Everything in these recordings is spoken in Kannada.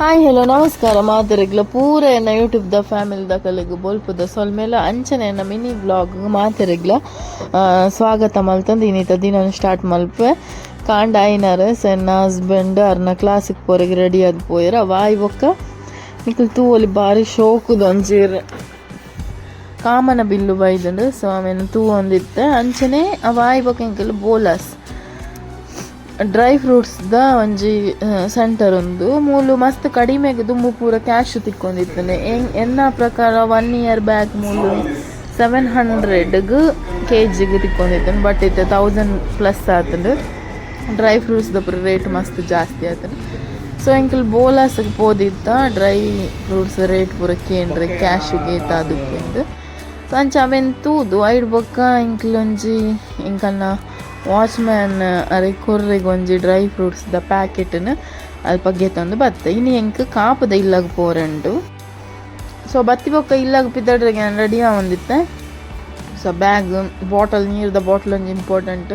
ಹಾಯ್ ಹಲೋ ನಮಸ್ಕಾರ. ಮಾತೆರೆಗ್ಲ ಪೂರ ಎನ್ನ ಯೂಟ್ಯೂಬ್ ದ ಫ್ಯಾಮಿಲಿ ದ, ಕಲೆಗ್ ಬೋಲ್ಪುದ ಸೊಲ್ಮೇಲೆ ಅಂಚನೆ ಎನ್ನ ಮಿನಿ ಬ್ಲಾಗ್ ಮಾತೆರೆಗ್ಲ ಸ್ವಾಗತ ಮಲ್ತಂದು ಇನ್ನಿತ ದಿನ ಸ್ಟಾರ್ಟ್ ಮಲ್ಪೆ. ಕಾಂಡ ಐನಾರ ಸೆನ್ನ ಹಸ್ಬೆಂಡ್ ಅರ್ನ ಕ್ಲಾಸಿಗೆ ಪೋರೆಗೆ ರೆಡಿ ಆದ್ ಪೋಯರ, ವಾಯ್ ಬೊಕ್ಕ ನಿಖಲ್ ತೂವಲ್ಲಿ ಬಾರಿ ಶೋಕುದ ಒಂಚೂರು ಕಾಮನ ಬಿಲ್ಲು ಬೈದಂಡು ಸ್ವಾಮಿನ ತೂ ಒಂದಿತ್ತೆ ಅಂಚನೆ ವಾಯ್ ಬೊಕ್ಕ ಎಂಕಲ್ ಬೋಲಸ್. ಡ್ರೈ ಫ್ರೂಟ್ಸ್ದ ಒಂಜಿ ಸೆಂಟರ್ ಉಂದು ಮೂಲು ಮಸ್ತ್ ಕಡಿಮೆಗೆ ದುಂಬು ಪೂರ ಕ್ಯಾಶ್ ತಿಕ್ಕೊಂಡಿದ್ದೇನೆ. ಎನ್ನ ಪ್ರಕಾರ ಒನ್ ಇಯರ್ ಬ್ಯಾಕ್ ಮೂಲು ಸೆವೆನ್ ಹಂಡ್ರೆಡ್ಗ್ ಕೆ ಜಿಗೆ ತಿಕ್ಕೊಂಡಿದ್ದೇನೆ. ಬಟ್ ಇತ್ತೆ ತೌಸಂಡ್ ಪ್ಲಸ್ ಆತುಂಡು ಡ್ರೈ ಫ್ರೂಟ್ಸ್ದ ಪೂರ ರೇಟ್ ಮಸ್ತ್ ಜಾಸ್ತಿ ಆತುಂಡು ಸೊ ಎಂಕಲ್ ಬೋಲಾಸ್ಗೆ ಪೋದಿತ್ತ ಡ್ರೈ ಫ್ರೂಟ್ಸ್ ರೇಟ್ ಪೂರ ಕೇಂದ್ರ ಕ್ಯಾಶಿಗೆ ತಾದುಕ್ಕಿಂದು ಸೊ ಅಂಚ ಅವೆನ್ ತೂದು ಐಡ್ ಬೊಕ್ಕ ಇಂಕ್ಲೊಂಜಿ ಇಂಕಲ್ನ ವಾಚ್ಮ್ಯಾನ್ ಅರೆ ಕೊರ್ರೆಗ್ ಒಂಜಿ ಡ್ರೈ ಫ್ರೂಟ್ಸ್ ದ ಪ್ಯಾಕೆಟ್ನ ಅಲ್ಪ ಗೆತ್ತೊಂದು ಬತ್ತ. ಇನ್ನು ಎಂಕ್ ಕಾಪದ ಇಲ್ಲಾಗ ಪೋರಂಡು ಸೊ ಬತ್ತಿ ಬೊಕ್ಕ ಇಲ್ಲಾಗ ಪಿದ್ದಡ್ರೆಗೆ ನಾನು ರೆಡಿ ಆಗಿತ್ತೆ ಸೊ ಬ್ಯಾಗ್ ಬಾಟಲ್ ನೀರ್ದ ಬಾಟಲ್ ಒಂಜಿ ಇಂಪಾರ್ಟೆಂಟ್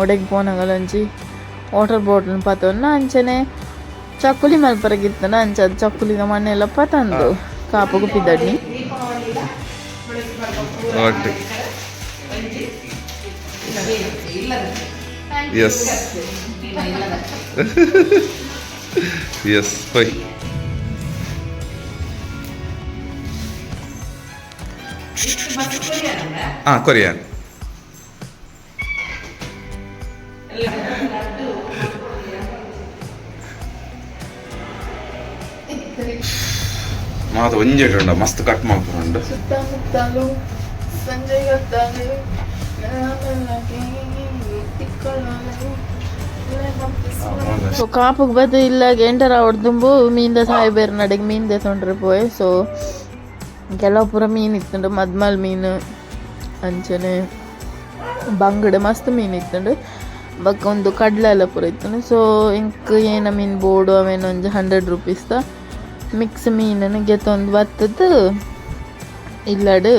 ಒಡೆಗೆ ಪೋನಗಲ ಒಂಜಿ ವಾಟರ್ ಬಾಟಲ್ ಪತೊನ್ನ ಅಂಚನೆ. ಚಕ್ಕುಲಿ ಮಲ್ಪರಗಿತ್ತನ ಅಂಚ ಅದು ಚಕ್ಕುಲಿದ ಮಣ್ಣೆಲ್ಲ ಪತಂದು ಕಾಪಗು ಪಿದ್ದಡ್ನಿ. ಒಟ್ಟು ಎಸ್ ಎಸ್ ಹೋಯ್ ಹಾಂ ಕೊರಿಯನ್ ಮಾತು ಒಂಜೆಟುಂಡ ಮಸ್ತ್ ಕಟ್ ಮಾಡ್ಕೊಂಡು ಸುತ್ತಮುತ್ತಲು ಕಾಪುಗ್ ಬದ ಇಲ್ಲ ಎಂಟರ ಹೊಡ್ದುಂಬು, ಮೀನ್ದ ಸಾಯಿ ಬೇರೆ ನಡೆಗೆ ಮೀನ್ ದೇಸೊಂಡ್ರೆ ಪೋಯ್. ಸೊ ಕೆಲವು ಪೂರ ಮೀನ್ ಇತ್ತುಂಡು, ಮದ್ಮಲ್ ಮೀನು, ಅಂಚನೆ, ಬಂಗಡೆ, ಮಸ್ತ್ ಮೀನ್ ಇತ್ತುಂಡು. ಬಕ್ಕ ಒಂದು ಕಡ್ಲೆ ಎಲ್ಲ ಪೂರ ಇತ್ತುಂಡು. ಸೊ ಇಂಕ್ ಏನ ಮೀನ್ ಬೋರ್ಡು ಅವೇನು ಒಂಜಿ ಹಂಡ್ರೆಡ್ ರುಪೀಸ್ದ ಮಿಕ್ಸ್ ಮೀನನ್ನು ಗೆತ್ತೊಂದು ಬತ್ತದ, ಇಲ್ಲಡು.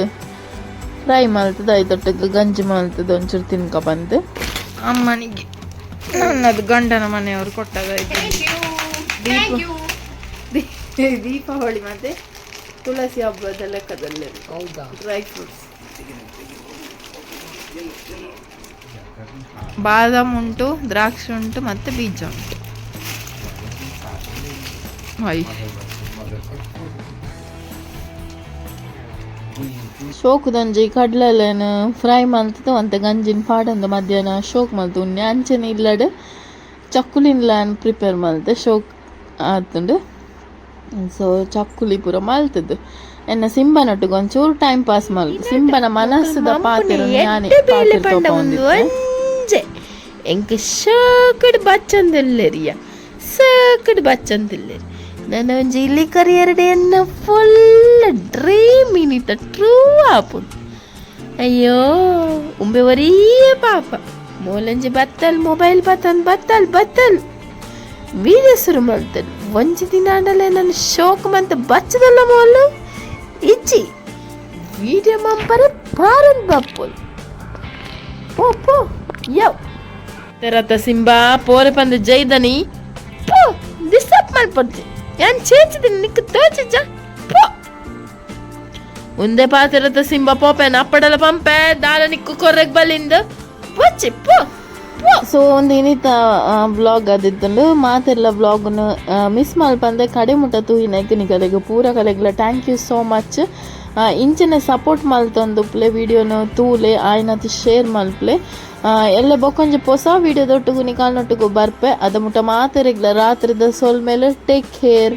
ಫ್ರೈ ಮಲ್ತದ ಐದೊಟ್ಟಿಗೆ ಗಂಜಿ ಮಾಡ್ತದ ಒಂಚೂರು ತಿನ್ಕ ಬಂದು ಅಮ್ಮನಿಗೆ ನನ್ನದು ಗಂಡನ ಮನೆಯವರು ಕೊಟ್ಟಾಗ ಇದು ದೀಪ ದೀ- ದೀಪಾವಳಿ ಮತ್ತೆ ತುಳಸಿ ಹಬ್ಬದ ಲೆಕ್ಕದಲ್ಲಿ ಡ್ರೈ ಫ್ರೂಟ್ಸ್ ಬಾದಾಮ್ ಉಂಟು ದ್ರಾಕ್ಷಿ ಉಂಟು ಮತ್ತೆ ಬೀಜ ಉಂಟು ಹಾಯ್ ಶೋಕುದಂಜಿ ಕಡ್ಲೆಲೆನ್ ಫ್ರೈ ಮಲ್ತದ ಒಂತೆ ಗಂಜಿನ ಪಾಡಂದು ಮಧ್ಯಾಹ್ನ ಶೋಕ್ ಮಲ್ತು ಉಣ್ಣೆ ಅಂಚನೆ ಇಲ್ಲಡೆ ಚಕ್ಕುಲಿನ್ಲಾನ್ ಪ್ರಿಪೇರ್ ಮಲ್ತೆ ಶೋಕ್ ಆತುಂಡು. ಸೊ ಚಕ್ಕುಲಿ ಪೂರ ಮಲ್ತದ್ದು. ಎನ್ನ ಸಿಂಬನೊಟ್ಟಿಗೆ ಒಂಚೂರು ಟೈಮ್ ಪಾಸ್ ಮಲ್ತು. ಸಿಂಬನ ಮನಸ್ಸದ ಪಾತ್ರ ಒಂಜೆ ಎಂಕ್ ಶೋಕಡ್ ಬಚ್ಚಂದಿಲ್ಲರಿಯ. ಸೋಕಡ್ ಬಚ್ಚಂದಿಲ್ಲರಿ. ನನ್ನ ಒಂಜಿ ಇಲ್ಲಿ ಕರಿಯರಡೆ ಎನ್ನ ಫುಲ್ ಡ್ರೀಮ್ ಇನಿತ ಟ್ರೂ ಆಪುನ್ ಅಯ್ಯೋ ಉಂಬೆ ಒರಿಯೇ ಪಾಪ ಮೂಲಂಜಿ ಬತ್ತಲ್ ಮೊಬೈಲ್ ಬತ್ತನ್ ಬತ್ತಲ್ ಬತ್ತಲ್ ವೀಡಿಯೋ ಶುರು ಮಾಡ್ತೇನೆ ಒಂಜಿ ದಿನ ಆಡಲೆ ನನ್ನ ಶೋಕ್ ಮಂತ ಬಚ್ಚದಲ್ಲ ಮೋಲು ಇಜ್ಜಿ ವಿಡಿಯೋ ಮಂಪರೆ ಪಾರನ್ ಬಪ್ಪುಲ್ ಪೋ ಪೋ ಯವ್ ತೆರತ ಸಿಂಬಾ ಪೋರೆ ಪಂದು ಜೈದನಿ ಪೋ ಡಿಸ್ಟರ್ಬ್ ಮಾಡ್ಪಡ್ತಿ ಯಾನ್ ಚೇಚಿದ್ದೀನಿ ನಿಕ್ ತೋಚಿಜ್ಜ ಪೋ ಉಂದೆ ಪಾತಿರತ ಸಿಂಬ ಪೋಪೆನ ಅಪ್ಪಡಲ ಪಂಪೆ ದಾರ ನಿಕ್ಕು ಕೊರ್ರೆಗ್ ಬಲಿಂದ. ಪೊಚ್ಚಿ ಸೊ ಒಂದು ಇನ್ನಿತ ಬ್ಲಾಗ್ ಅದಿತ್ತು ಮಾತೆಲ್ಲ ಬ್ಲಾಗ್ನು ಮಿಸ್ ಮಲ್ಪಂದೆ ಕಡೆ ಮುಟ್ಟ ತೂಯಿನಕ್ಕೆ ನಿಗಲೆಗೆ ಪೂರ ಕಲೆಗ್ಲ. ಥ್ಯಾಂಕ್ ಯು ಸೋ ಮಚ್ ಇಂಚಿನ ಸಪೋರ್ಟ್ ಮಲ್ತೊಂದು ಪ್ಲೆ ವಿಡಿಯೋನು ತೂಲೆ, ಆಯ್ನತಿ ಶೇರ್ ಮಲ್ಪ್ಲೆ. ಎಲ್ಲ ಬೊಕೊಂಜಿ ಹೊಸ ವಿಡಿಯೋದೊಟ್ಟಿಗೂ ನಿಕಾಲ್ನೊಟ್ಟಿಗೂ ಬರ್ಪೆ. ಅದ ಮುಟ್ಟ ಮಾತೆರೆಗ್ಲ, ರಾತ್ರಿದ ಸೋಲ್ ಮೇಲೆ ಟೇಕ್ ಕೇರ್